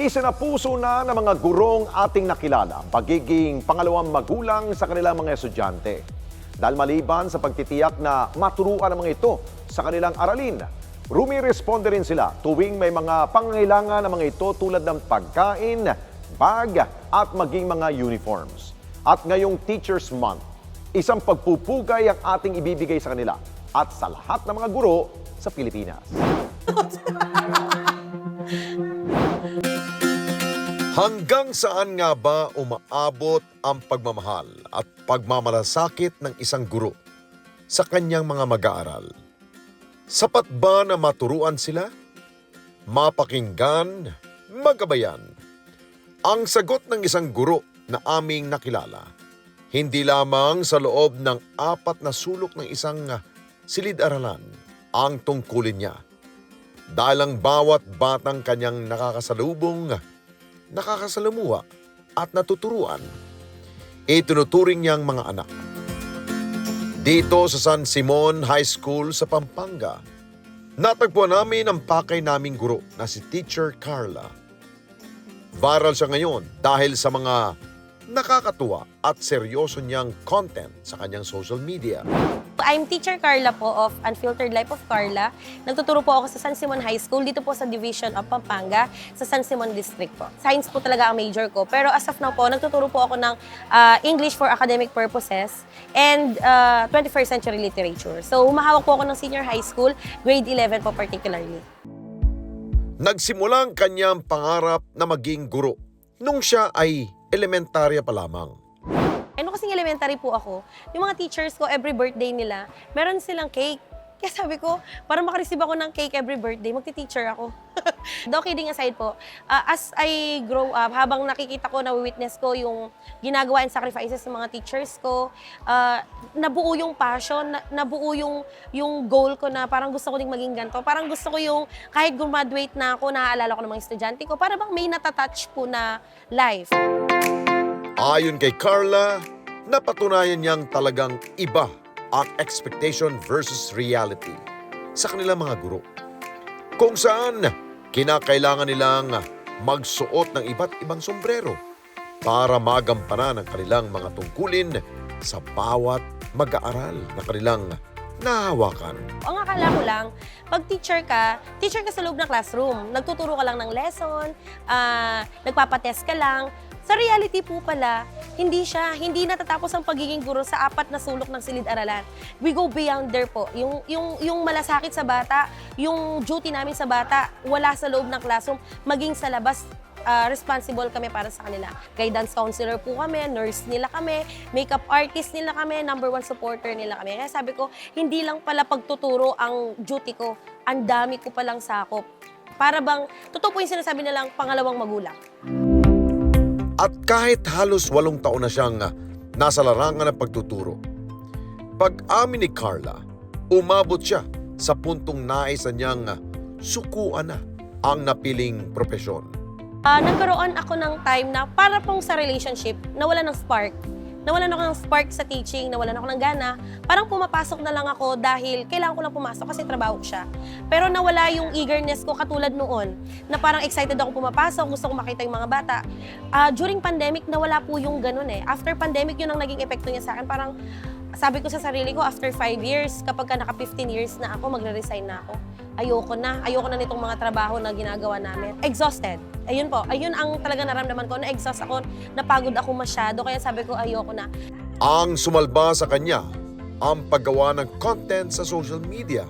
Isinapuso na ng mga gurong ating nakilala ang pagiging pangalawang magulang sa kanilang mga estudyante. Dahil maliban sa pagtitiyak na maturuan ang mga ito sa kanilang aralin, rumiresponde rin sila tuwing may mga pangangailangan ng mga ito tulad ng pagkain, bag at maging mga uniforms. At ngayong Teachers Month, isang pagpupugay ang ating ibibigay sa kanila at sa lahat ng mga guro sa Pilipinas. Hanggang saan nga ba umaabot ang pagmamahal at pagmamalasakit ng isang guro sa kanyang mga mag-aaral? Sapat ba na maturuan sila? Mapakinggan? Magabayan? Ang sagot ng isang guro na aming nakilala, hindi lamang sa loob ng apat na sulok ng isang silid-aralan ang tungkulin niya. Dahil ang bawat batang kanyang nakakasalubong nakakasalamuha at natuturuan, itinuturing niyang mga anak. Dito sa San Simon High School sa Pampanga, natagpuan namin ang pakay naming guro na si Teacher Carla. Viral siya ngayon dahil sa mga nakakatuwa at seryoso niyang content sa kanyang social media. I'm Teacher Carla po of Unfiltered Life of Carla. Nagtuturo po ako sa San Simon High School, dito po sa Division of Pampanga, sa San Simon District po. Science po talaga ang major ko. Pero as of now po, nagtuturo po ako ng ah, English for academic purposes and ah, 21st century literature. So, humahawak po ako ng senior high school, grade 11 po particularly. Nagsimula ang kanyang pangarap na maging guro nung siya ay elementarya pa lamang. Ano kasing elementary po ako, yung mga teachers ko, every birthday nila, meron silang cake. Kaya sabi ko, para makareceive ako ng cake every birthday, magti-teacher ako. Though kidding aside po, uh, as I grow up, habang nakikita ko, na-witness ko yung ginagawa and sacrifices ng mga teachers ko, uh, nabuo yung passion, na, nabuo yung, yung goal ko na parang gusto ko ding maging ganito. Parang gusto ko yung, kahit graduate na ako, naaalala ko ng mga estudyante ko, para bang may natatouch po na life. Ayon kay Carla, napatunayan niyang talagang iba ang expectation versus reality sa kanilang mga guro. Kung saan kinakailangan nilang magsuot ng iba't ibang sombrero para magampanan ang kanilang mga tungkulin sa bawat mag-aaral na kanilang nahawakan. Ang akala ko lang, pag teacher ka, teacher ka sa loob ng classroom. Nagtuturo ka lang ng lesson, ah, nagpapatest ka lang. Sa reality po pala, hindi siya, hindi natatapos ang pagiging guro sa apat na sulok ng silid-aralan. We go beyond there po. Yung, yung, yung malasakit sa bata, yung duty namin sa bata, wala sa loob ng classroom, maging sa labas, ah, responsible kami para sa kanila. Guidance counselor po kami, nurse nila kami, makeup artist nila kami, number one supporter nila kami. Kaya sabi ko, hindi lang pala pagtuturo ang duty ko, ang dami ko palang sakop. Para bang, totoo po yung sinasabi nilang pangalawang magulang. At kahit halos walong taon na siyang ah, nasa larangan ng pagtuturo, pag-amin ni Carla, umabot siya sa puntong nais na niyang ah, sukuan na ang napiling propesyon. Ah, nagkaroon ako ng time na para pong sa relationship, nawala ng spark. Nawalan ako ng spark sa teaching, nawalan ako ng gana. Parang pumapasok na lang ako dahil kailangan ko lang pumasok kasi trabaho ko siya. Pero nawala yung eagerness ko katulad noon, na parang excited ako pumapasok, gusto ko makita yung mga bata. Ah, during pandemic, nawala po yung ganun eh. After pandemic, yun ang naging epekto niya sa akin. Parang sabi ko sa sarili ko, after 5 years, kapag ka naka 15 years na ako, magre-resign na ako. Ayoko na. Ayoko na nitong mga trabaho na ginagawa namin. Exhausted. Ayun po. Ayun ang talaga naramdaman ko. Na-exhaust ako. Napagod ako masyado. Kaya sabi ko, ayoko na. Ang sumalba sa kanya ang paggawa ng content sa social media.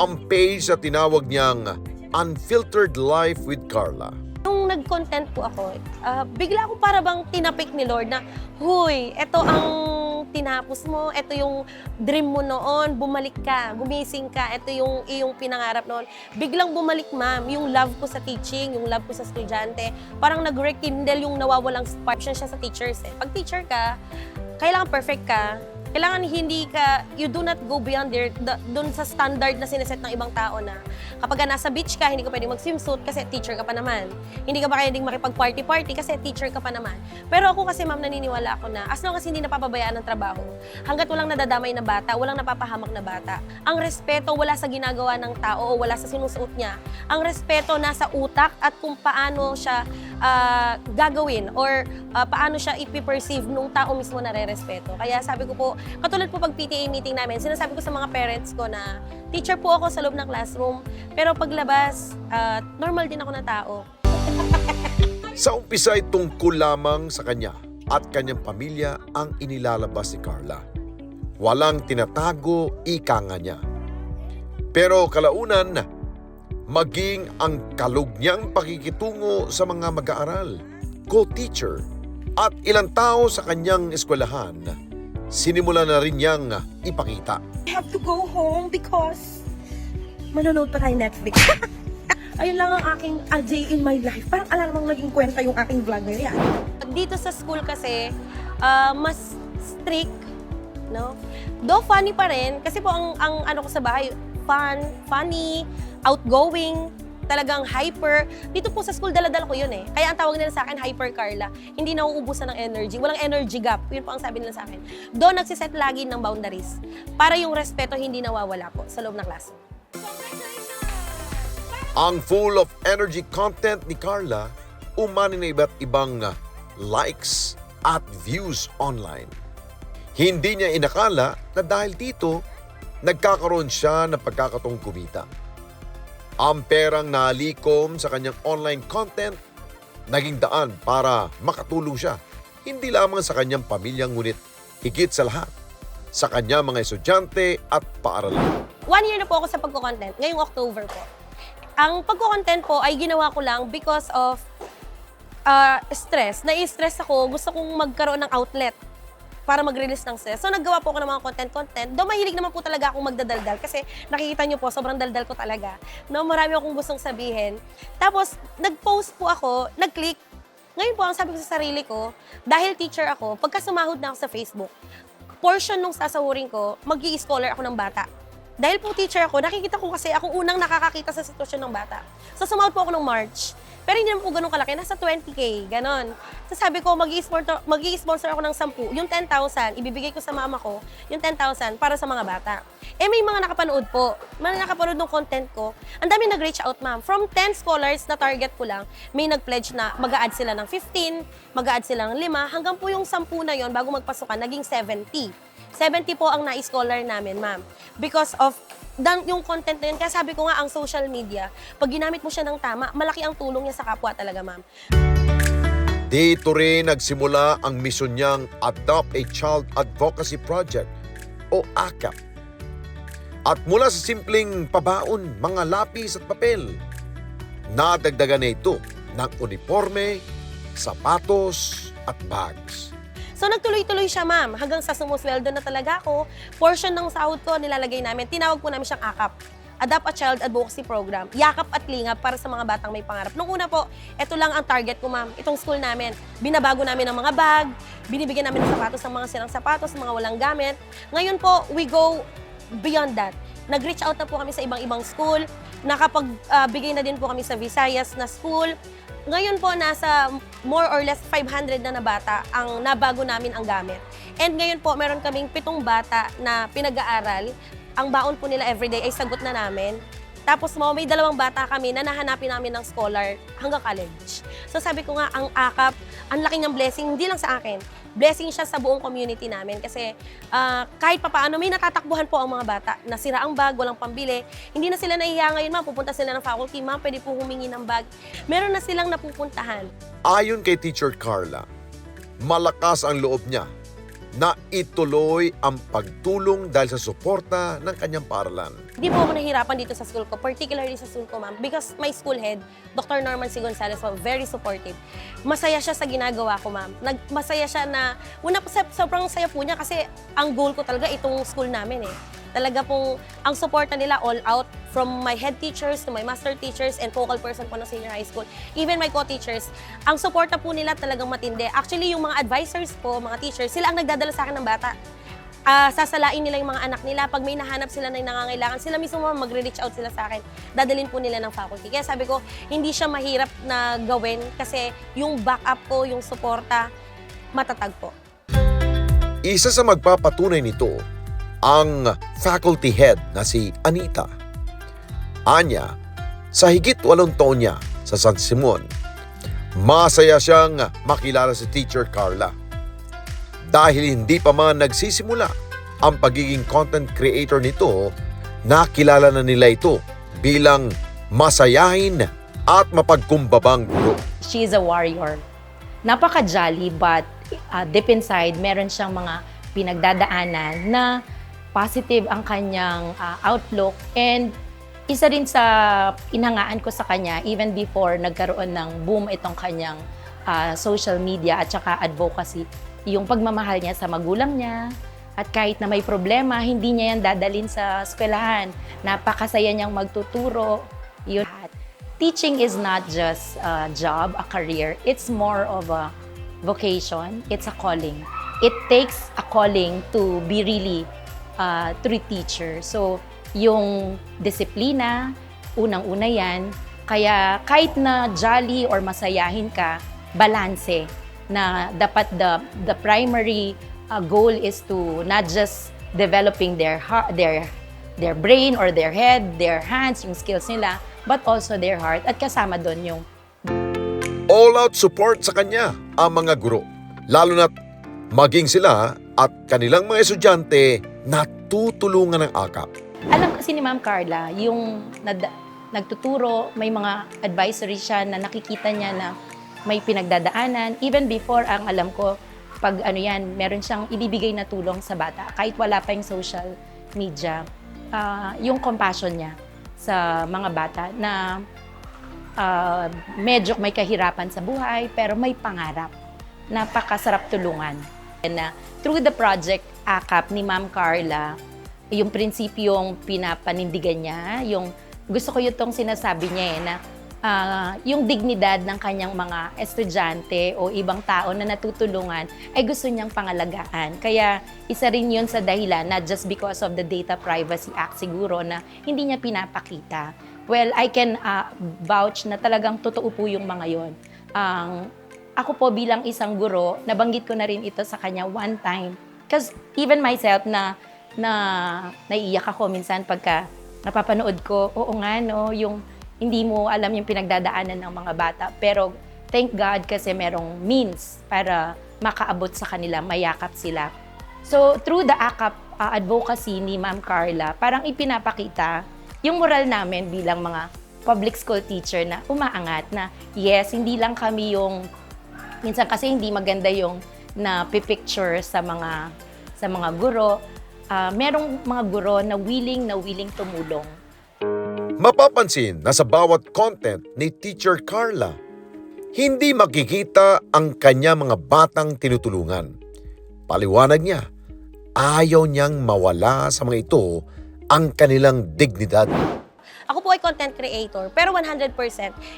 Ang page na tinawag niyang Unfiltered Life with Carla. Nung nag-content po ako, ah, bigla ako para bang tinapik ni Lord na, Huy, eto ang tinapos mo, eto yung dream mo noon, bumalik ka, gumising ka, eto yung iyong pinangarap noon. Biglang bumalik, ma'am, yung love ko sa teaching, yung love ko sa estudyante. Parang nag-rekindle yung nawawalang spark siya sa teachers. Eh. Pag teacher ka, kailangan perfect ka, Kailangan hindi ka, you do not go beyond their, the, dun sa standard na sineset ng ibang tao na kapag ka nasa beach ka, hindi ka pwedeng mag-swimsuit kasi teacher ka pa naman. Hindi ka ba pwedeng makipag-party-party kasi teacher ka pa naman. Pero ako kasi ma'am, naniniwala ako na as long as hindi napapabayaan ng trabaho, hanggat walang nadadamay na bata, walang napapahamak na bata, ang respeto wala sa ginagawa ng tao o wala sa sinusuot niya. Ang respeto nasa utak at kung paano siya ah, gagawin or ah, paano siya ipiperceive nung tao mismo na re-respeto. Kaya sabi ko po, katulad po pag PTA meeting namin, sinasabi ko sa mga parents ko na teacher po ako sa loob ng classroom, pero paglabas, ah, normal din ako na tao. Sa umpisa ay tungkol lamang sa kanya at kanyang pamilya ang inilalabas ni Carla. Walang tinatago ika nga niya. Pero kalaunan, maging ang kalug niyang pakikitungo sa mga mag-aaral, co-teacher, at ilang tao sa kanyang eskwelahan, sinimula na rin niyang ipakita. I have to go home because manonood pa tayo Netflix. Ayun lang ang aking a day in my life. Parang alam mong naging kwenta yung aking vlog na yan. Dito sa school kasi, ah, mas strict, no? Though funny pa rin, kasi po ang, ang ano ko sa bahay, fun, funny, outgoing, talagang hyper. Dito po sa school, daladala ko yun eh. Kaya ang tawag nila sa akin, hyper Carla. Hindi na uubusan ng energy. Walang energy gap. Yun po ang sabi nila sa akin. Doon nagsiset lagi ng boundaries. Para yung respeto hindi nawawala po sa loob ng classroom. Ang full of energy content ni Carla, umani na iba't ibang uh, likes at views online. Hindi niya inakala na dahil dito, nagkakaroon siya ng pagkakatong kumita. Ang perang nalikom sa kanyang online content, naging daan para makatulong siya. Hindi lamang sa kanyang pamilya ngunit higit sa lahat, sa kanyang mga estudyante at paaralan. One year na po ako sa pagko-content, ngayong October po. Ang pagko-content po ay ginawa ko lang because of uh, stress. Nai-stress ako, gusto kong magkaroon ng outlet para mag-release ng stress. So, naggawa po ako ng mga content-content. Though mahilig naman po talaga akong magdadaldal kasi nakikita nyo po, sobrang daldal ko talaga. No, marami akong gustong sabihin. Tapos, nag-post po ako, nag-click. Ngayon po, ang sabi ko sa sarili ko, dahil teacher ako, pagka sumahod na ako sa Facebook, portion nung sasahurin ko, mag scholar ako ng bata. Dahil po teacher ako, nakikita ko kasi ako unang nakakakita sa sitwasyon ng bata. So sumahod po ako ng March. Pero hindi naman po ganun kalaki, nasa 20k, ganon. So sabi ko, mag-i-sponsor, mag-i-sponsor ako ng 10, yung 10,000, ibibigay ko sa mama ko, yung 10,000 para sa mga bata. Eh may mga nakapanood po, mga nakapanood ng content ko, ang dami nag-reach out ma'am. From 10 scholars na target ko lang, may nag-pledge na mag-a-add sila ng 15, mag-a-add sila ng 5, hanggang po yung 10 na yon bago magpasukan, naging 70. 70 po ang na-scholar namin, ma'am. Because of dan, yung content na yun. Kaya sabi ko nga, ang social media, pag ginamit mo siya ng tama, malaki ang tulong niya sa kapwa talaga, ma'am. Dito rin nagsimula ang misyon niyang Adopt a Child Advocacy Project o ACAP. At mula sa simpleng pabaon, mga lapis at papel, nadagdagan na ito ng uniforme, sapatos at bags. So nagtuloy-tuloy siya, ma'am. Hanggang sa sumusweldo na talaga ako, portion ng sahod ko nilalagay namin. Tinawag po namin siyang AKAP. Adopt a Child Advocacy Program. Yakap at lingap para sa mga batang may pangarap. Nung una po, ito lang ang target ko, ma'am. Itong school namin. Binabago namin ng mga bag, binibigyan namin ng sapatos ng mga silang sapatos, mga walang gamit. Ngayon po, we go beyond that. Nag-reach out na po kami sa ibang-ibang school. Nakapagbigay na din po kami sa Visayas na school. Ngayon po, nasa more or less 500 na na bata ang nabago namin ang gamit. And ngayon po, meron kaming pitong bata na pinag-aaral. Ang baon po nila everyday ay sagot na namin. Tapos mo, may dalawang bata kami na nahanapin namin ng scholar hanggang college. So sabi ko nga, ang AKAP, ang laki ng blessing, hindi lang sa akin. Blessing siya sa buong community namin kasi ah, kahit papaano may natatakbuhan po ang mga bata. Nasira ang bag, walang pambili. Hindi na sila nahihiya ngayon, ma'am. Pupunta sila ng faculty, ma'am, pwede po humingi ng bag. Meron na silang napupuntahan. Ayon kay Teacher Carla, malakas ang loob niya na ituloy ang pagtulong dahil sa suporta ng kanyang paaralan. Hindi po ako nahirapan dito sa school ko, particularly sa school ko, ma'am. Because my school head, Dr. Norman C. Gonzalez, po, very supportive. Masaya siya sa ginagawa ko, ma'am. Nag, masaya siya na, una sobrang saya po niya kasi ang goal ko talaga itong school namin eh. Talaga pong, ang suporta nila all out from my head teachers to my master teachers and focal person po ng senior high school. Even my co-teachers, ang suporta po nila talagang matindi. Actually, yung mga advisors po, mga teachers, sila ang nagdadala sa akin ng bata ah, sasalain nila yung mga anak nila. Pag may nahanap sila na nangangailangan, sila mismo magre-reach out sila sa akin. Dadalhin po nila ng faculty. Kaya sabi ko, hindi siya mahirap na gawin kasi yung backup ko, yung suporta, matatag po. Isa sa magpapatunay nito ang faculty head na si Anita. Anya, sa higit walong taon niya sa San Simon, masaya siyang makilala si Teacher Carla. Dahil hindi pa man nagsisimula ang pagiging content creator nito, nakilala na nila ito bilang masayahin at mapagkumbabang guro. she's a warrior. Napaka-jolly but uh, deep inside, meron siyang mga pinagdadaanan na positive ang kanyang uh, outlook and isa rin sa inangaan ko sa kanya even before nagkaroon ng boom itong kanyang uh, social media at saka advocacy, yung pagmamahal niya sa magulang niya, at kahit na may problema, hindi niya yan dadalin sa eskwelahan. Napakasaya niyang magtuturo. Yun. Teaching is not just a job, a career. It's more of a vocation. It's a calling. It takes a calling to be really a true teacher. So, yung disiplina, unang-una yan. Kaya kahit na jolly or masayahin ka, balanse na dapat the the primary uh, goal is to not just developing their heart, their their brain or their head, their hands, yung skills nila, but also their heart at kasama doon yung all-out support sa kanya ang mga guro. Lalo na't maging sila at kanilang mga estudyante natutulungan ng akap. Alam kasi ni Ma'am Carla, yung nad- nagtuturo, may mga advisory siya na nakikita niya na may pinagdadaanan. Even before, ang alam ko, pag ano yan, meron siyang ibibigay na tulong sa bata. Kahit wala pa yung social media, ah, yung compassion niya sa mga bata na ah, medyo may kahirapan sa buhay, pero may pangarap. Napakasarap tulungan. And na through the project AKAP ni Ma'am Carla, yung prinsipyong pinapanindigan niya, yung gusto ko yung tong sinasabi niya eh, na ah, yung dignidad ng kanyang mga estudyante o ibang tao na natutulungan ay gusto niyang pangalagaan. Kaya isa rin yun sa dahilan, not just because of the Data Privacy Act siguro, na hindi niya pinapakita. Well, I can ah, vouch na talagang totoo po yung mga yon. Ang ako po bilang isang guro, nabanggit ko na rin ito sa kanya one time. Because even myself na na naiiyak ako minsan pagka napapanood ko, oo nga no, yung hindi mo alam yung pinagdadaanan ng mga bata. Pero thank God kasi merong means para makaabot sa kanila, mayakap sila. So through the AKAP uh, advocacy ni Ma'am Carla, parang ipinapakita yung moral namin bilang mga public school teacher na umaangat na yes, hindi lang kami yung minsan kasi hindi maganda yung na picture sa mga sa mga guro. Ah, merong mga guro na willing na willing tumulong. Mapapansin na sa bawat content ni Teacher Carla, hindi makikita ang kanya mga batang tinutulungan. Paliwanag niya, ayaw niyang mawala sa mga ito ang kanilang dignidad. Ako po ay content creator, pero 100%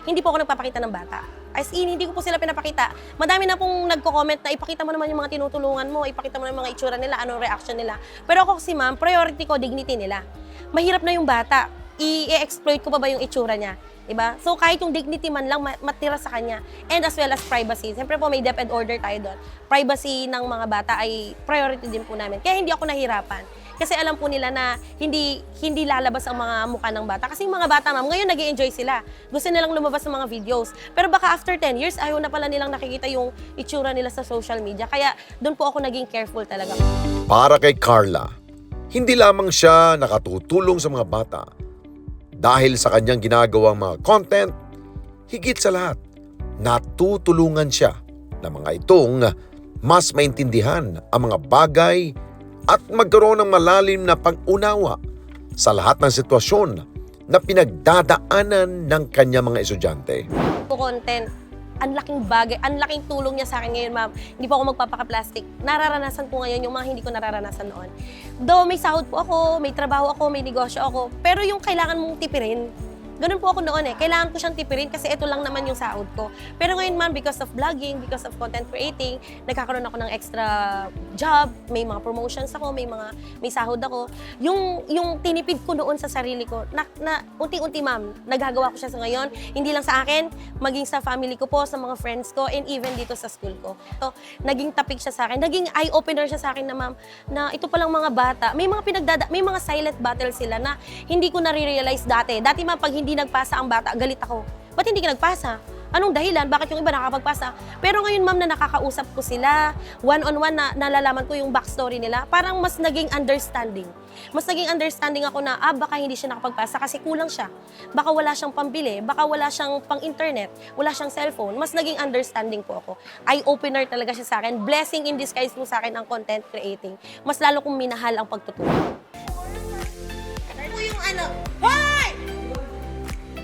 hindi po ako nagpapakita ng bata. As in, hindi ko po sila pinapakita. Madami na pong nagko-comment na ipakita mo naman yung mga tinutulungan mo, ipakita mo na yung mga itsura nila, anong reaction nila. Pero ako kasi ma'am, priority ko, dignity nila. Mahirap na yung bata. I-exploit ko pa ba yung itsura niya? Diba? So kahit yung dignity man lang ma- matira sa kanya. And as well as privacy. Siyempre po may DepEd order tayo doon. Privacy ng mga bata ay priority din po namin. Kaya hindi ako nahirapan. Kasi alam po nila na hindi hindi lalabas ang mga mukha ng bata. Kasi yung mga bata, ma'am, ngayon nag enjoy sila. Gusto nilang lumabas ng mga videos. Pero baka after 10 years, ayaw na pala nilang nakikita yung itsura nila sa social media. Kaya doon po ako naging careful talaga. Para kay Carla, hindi lamang siya nakatutulong sa mga bata dahil sa kanyang ginagawang mga content, higit sa lahat, natutulungan siya ng mga itong mas maintindihan ang mga bagay at magkaroon ng malalim na pag-unawa sa lahat ng sitwasyon na pinagdadaanan ng kanya mga estudyante. content, ang laking bagay, ang laking tulong niya sa akin ngayon, ma'am. Hindi po ako magpapaka-plastic. Nararanasan ko ngayon yung mga hindi ko nararanasan noon. Though may sahod po ako, may trabaho ako, may negosyo ako, pero yung kailangan mong tipirin, Ganun po ako noon eh. Kailangan ko siyang tipirin kasi ito lang naman yung sahod ko. Pero ngayon ma'am, because of vlogging, because of content creating, nagkakaroon ako ng extra job, may mga promotions ako, may mga may sahod ako. Yung yung tinipid ko noon sa sarili ko, na, na unti-unti ma'am, nagagawa ko siya sa ngayon. Hindi lang sa akin, maging sa family ko po, sa mga friends ko, and even dito sa school ko. So, naging tapik siya sa akin. Naging eye-opener siya sa akin na ma'am, na ito palang mga bata, may mga pinagdada, may mga silent battle sila na hindi ko nare-realize dati. Dati ma'am, pag hindi nagpasa ang bata, galit ako. Ba't hindi ka nagpasa? Anong dahilan? Bakit yung iba nakakapagpasa? Pero ngayon, ma'am, na nakakausap ko sila, one-on-one na nalalaman ko yung backstory nila, parang mas naging understanding. Mas naging understanding ako na, ah, baka hindi siya nakapagpasa kasi kulang siya. Baka wala siyang pambili, baka wala siyang pang-internet, wala siyang cellphone. Mas naging understanding po ako. Eye-opener talaga siya sa akin. Blessing in disguise po sa akin ang content creating. Mas lalo kong minahal ang pagtuturo. Ano yung ano?